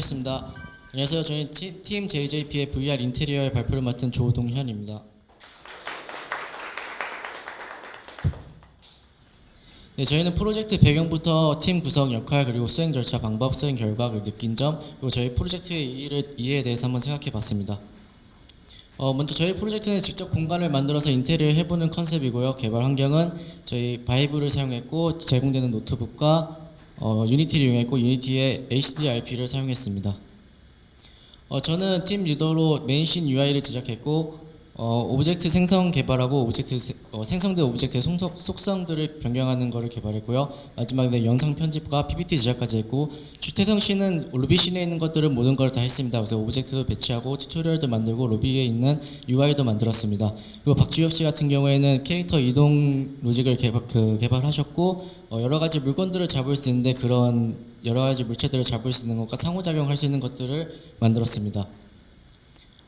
하겠습니다. 안녕하세요. 저는 티- 팀 JJP의 VR 인테리어의 발표를 맡은 조동현입니다. 네, 저희는 프로젝트 배경부터 팀 구성 역할 그리고 수행 절차 방법, 수행 결과 그리고 느낀 점 그리고 저희 프로젝트의 이해를, 이해에 대해서 한번 생각해 봤습니다. 어, 먼저 저희 프로젝트는 직접 공간을 만들어서 인테리어 해보는 컨셉이고요. 개발 환경은 저희 바이브를 사용했고 제공되는 노트북과 어, 유니티를 이용했고 유니티의 HDRP를 사용했습니다. 어, 저는 팀 리더로 메인신 UI를 제작했고 어, 오브젝트 생성 개발하고 오브젝트 세- 어, 생성된 오브젝트의 속성, 속성들을 변경하는 것을 개발했고요. 마지막에 영상 편집과 PPT 제작까지 했고 주태성 씨는 루비 씬에 있는 것들을 모든 걸 다 했습니다. 그래서 오브젝트도 배치하고 튜토리얼도 만들고 루비에 있는 UI도 만들었습니다. 그리고 박주혁 씨 같은 경우에는 캐릭터 이동 로직을 개발, 그, 개발하셨고 어, 여러 가지 물건들을 잡을 수 있는데 그런 여러 가지 물체들을 잡을 수 있는 것과 상호작용할 수 있는 것들을 만들었습니다.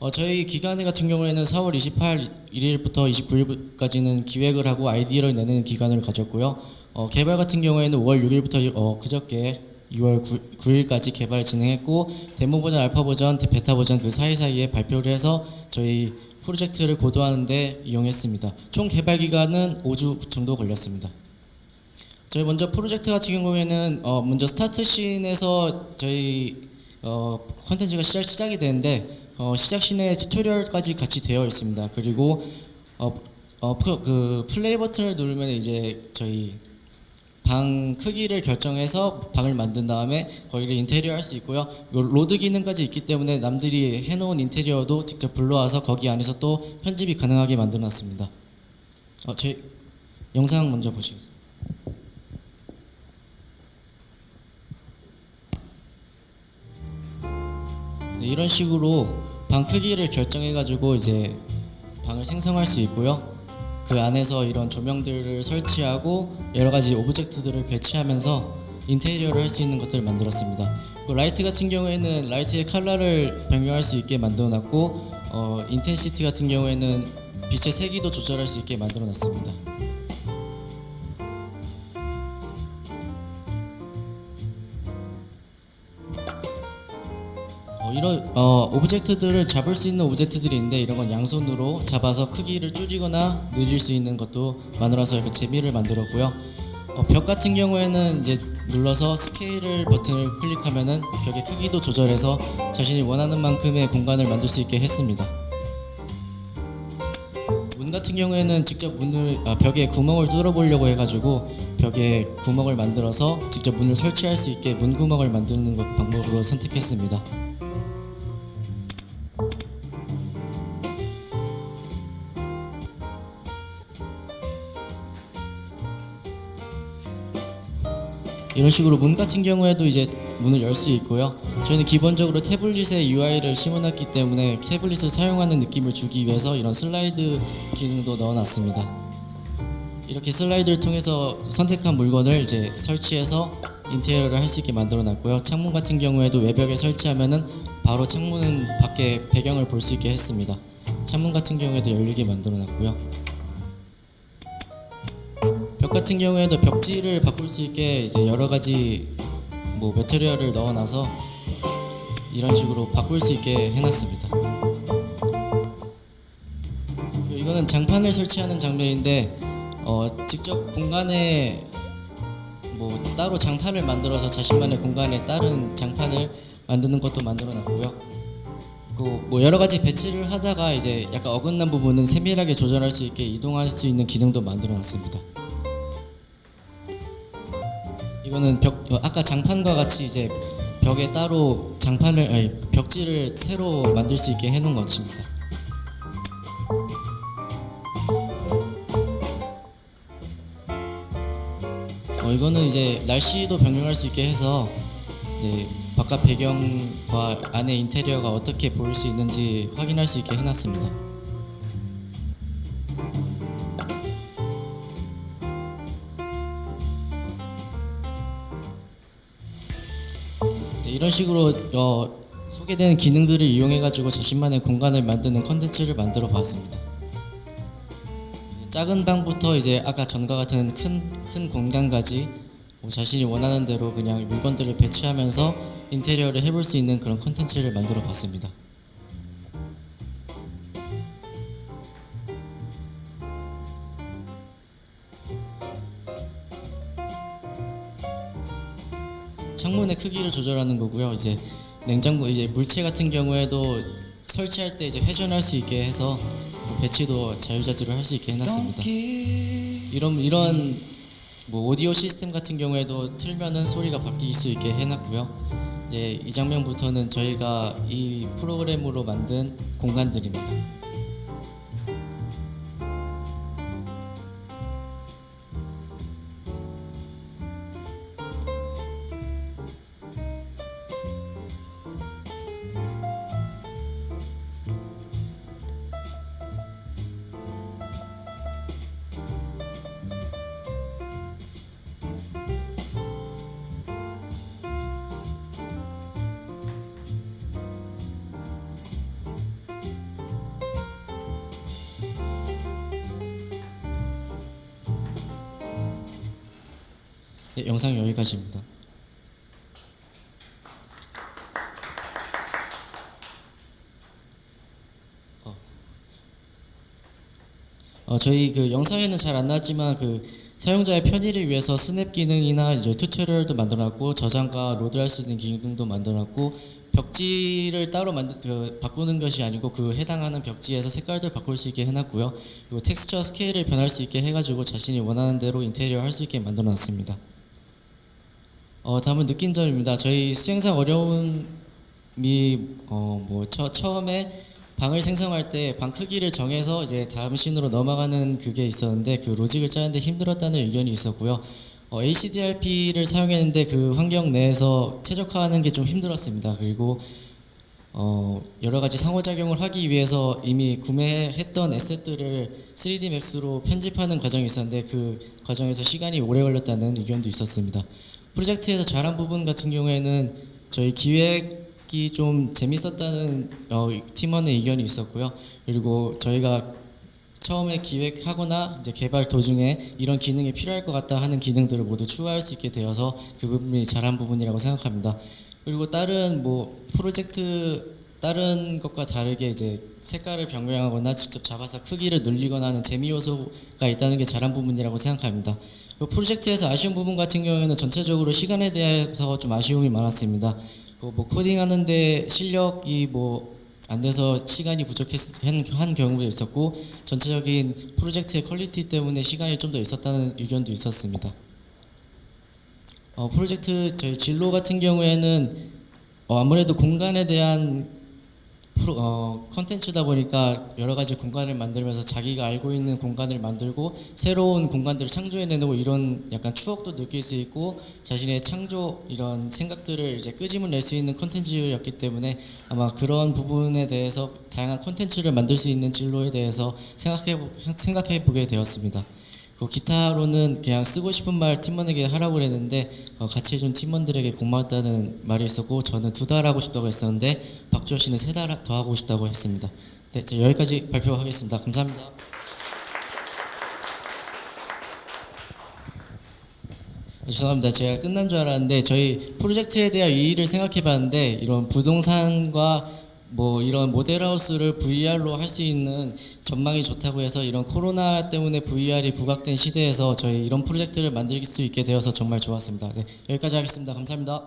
어, 저희 기간회 같은 경우에는 4월 28일부터 29일까지는 기획을 하고 아이디어를 내는 기간을 가졌고요. 어, 개발 같은 경우에는 5월 6일부터 어, 그저께 6월 9, 일까지 개발 진행했고 데모 버전, 알파 버전, 베타 버전 그 사이사이에 발표를 해서 저희 프로젝트를 고도화하는데 이용했습니다. 총 개발 기간은 5주 정도 걸렸습니다. 저희 먼저 프로젝트 같은 경우에는 어, 먼저 스타트 씬에서 저희 어, 컨텐츠가 시작, 시작이 되는데 어, 시작 씬에 튜토리얼까지 같이 되어 있습니다. 그리고 어, 어, 프, 그 플레이 버튼을 누르면 이제 저희 방 크기를 결정해서 방을 만든 다음에 거기를 인테리어 할 수 있고요. 로드 기능까지 있기 때문에 남들이 해놓은 인테리어도 직접 불러와서 거기 안에서 또 편집이 가능하게 만들어놨습니다. 어, 제 영상 먼저 보시겠습니다. 네, 이런 식으로 방 크기를 결정해가지고 이제 방을 생성할 수 있고요. 그 안에서 이런 조명들을 설치하고 여러 가지 오브젝트들을 배치하면서 인테리어를 할 수 있는 것들을 만들었습니다. 그 라이트 같은 경우에는 라이트의 컬러를 변경할 수 있게 만들어놨고 어, 인텐시티 같은 경우에는 빛의 세기도 조절할 수 있게 만들어놨습니다. 이런 어, 오브젝트들을 잡을 수 있는 오브젝트들이 있는데 이런 건 양손으로 잡아서 크기를 줄이거나 늘릴 수 있는 것도 만들어서 이렇게 재미를 만들었고요. 어, 벽 같은 경우에는 이제 눌러서 스케일을 버튼을 클릭하면은 벽의 크기도 조절해서 자신이 원하는 만큼의 공간을 만들 수 있게 했습니다. 문 같은 경우에는 직접 문을 아, 벽에 구멍을 뚫어보려고 해가지고 벽에 구멍을 만들어서 직접 문을 설치할 수 있게 문 구멍을 만드는 것 방법으로 선택했습니다. 이런 식으로 문 같은 경우에도 이제 문을 열 수 있고요. 저희는 기본적으로 태블릿에 UI를 심어놨기 때문에 태블릿을 사용하는 느낌을 주기 위해서 이런 슬라이드 기능도 넣어놨습니다. 이렇게 슬라이드를 통해서 선택한 물건을 이제 설치해서 인테리어를 할 수 있게 만들어놨고요. 창문 같은 경우에도 외벽에 설치하면은 바로 창문 밖에 배경을 볼 수 있게 했습니다. 창문 같은 경우에도 열리게 만들어놨고요. 벽 같은 경우에도 벽지를 바꿀 수 있게 이제 여러 가지 뭐 메테리얼을 넣어놔서 이런 식으로 바꿀 수 있게 해놨습니다. 이거는 장판을 설치하는 장면인데 어, 직접 공간에 뭐 따로 장판을 만들어서 자신만의 공간에 다른 장판을 만드는 것도 만들어놨고요. 그뭐 여러 가지 배치를 하다가 이제 약간 어긋난 부분은 세밀하게 조절할 수 있게 이동할 수 있는 기능도 만들어놨습니다. 이거는 벽 어, 아까 장판과 같이 이제 벽에 따로 장판을 아니, 벽지를 새로 만들 수 있게 해놓은 것입니다. 어, 이거는 이제 날씨도 변경할 수 있게 해서 이제 바깥 배경과 안에 인테리어가 어떻게 보일 수 있는지 확인할 수 있게 해놨습니다. 이런 식으로 어, 소개된 기능들을 이용해 가지고 자신만의 공간을 만드는 컨텐츠를 만들어 봤습니다. 작은 방부터 이제 아까 전과 같은 큰 큰 공간까지 뭐 자신이 원하는 대로 그냥 물건들을 배치하면서 인테리어를 해볼 수 있는 그런 컨텐츠를 만들어 봤습니다. 창문의 크기를 조절하는 거고요. 이제 냉장고 이제 물체 같은 경우에도 설치할 때 이제 회전할 수 있게 해서 뭐 배치도 자유자재로 할 수 있게 해놨습니다. 이런 이런 뭐 오디오 시스템 같은 경우에도 틀면은 소리가 바뀔 수 있게 해놨고요. 이제 이 장면부터는 저희가 이 프로그램으로 만든 공간들입니다. 네, 영상 여기까지입니다. 어. 어, 저희 그 영상에는 잘 안 나왔지만 그 사용자의 편의를 위해서 스냅 기능이나 이제 튜토리얼도 만들어놨고 저장과 로드할 수 있는 기능도 만들어놨고 벽지를 따로 만들 그, 바꾸는 것이 아니고 그 해당하는 벽지에서 색깔들 바꿀 수 있게 해놨고요. 그리고 텍스처 스케일을 변할 수 있게 해가지고 자신이 원하는 대로 인테리어 할 수 있게 만들어놨습니다. 어, 다음은 느낀 점입니다. 저희 수행상 어려움이 어, 뭐 처, 처음에 방을 생성할 때 방 크기를 정해서 이제 다음 씬으로 넘어가는 그게 있었는데 그 로직을 짜는데 힘들었다는 의견이 있었고요. 어, HDRP를 사용했는데 그 환경 내에서 최적화하는 게 좀 힘들었습니다. 그리고 어, 여러 가지 상호작용을 하기 위해서 이미 구매했던 에셋들을 3D 맥스로 편집하는 과정이 있었는데 그 과정에서 시간이 오래 걸렸다는 의견도 있었습니다. 프로젝트에서 잘한 부분 같은 경우에는 저희 기획이 좀 재밌었다는 어, 팀원의 의견이 있었고요. 그리고 저희가 처음에 기획하거나 이제 개발 도중에 이런 기능이 필요할 것 같다 하는 기능들을 모두 추가할 수 있게 되어서 그 부분이 잘한 부분이라고 생각합니다. 그리고 다른 뭐 프로젝트 다른 것과 다르게 이제 색깔을 변경하거나 직접 잡아서 크기를 늘리거나 하는 재미 요소가 있다는 게 잘한 부분이라고 생각합니다. 그 프로젝트에서 아쉬운 부분 같은 경우에는 전체적으로 시간에 대해서 좀 아쉬움이 많았습니다. 그뭐 코딩하는데 실력이 뭐 안 돼서 시간이 부족한 한 경우도 있었고 전체적인 프로젝트의 퀄리티 때문에 시간이 좀 더 있었다는 의견도 있었습니다. 어, 프로젝트 저희 진로 같은 경우에는 어, 아무래도 공간에 대한 프로, 어, 컨텐츠다 보니까 여러 가지 공간을 만들면서 자기가 알고 있는 공간을 만들고 새로운 공간들을 창조해내고 이런 약간 추억도 느낄 수 있고 자신의 창조 이런 생각들을 이제 끄집어 낼수 있는 컨텐츠였기 때문에 아마 그런 부분에 대해서 다양한 컨텐츠를 만들 수 있는 진로에 대해서 생각해 생각해 보게 되었습니다. 그 기타로는 그냥 쓰고 싶은 말 팀원에게 하라고 그랬는데 어, 같이 해준 팀원들에게 고마웠다는 말이 있었고 저는 두 달 하고 싶다고 했었는데 박주호 씨는 세 달 더 하고 싶다고 했습니다. 네, 저 여기까지 발표하겠습니다. 감사합니다. 죄송합니다. 제가 끝난 줄 알았는데 저희 프로젝트에 대한 이의를 생각해봤는데 이런 부동산과 뭐 이런 모델하우스를 VR로 할 수 있는 전망이 좋다고 해서 이런 코로나 때문에 VR이 부각된 시대에서 저희 이런 프로젝트를 만들 수 있게 되어서 정말 좋았습니다. 네, 여기까지 하겠습니다. 감사합니다.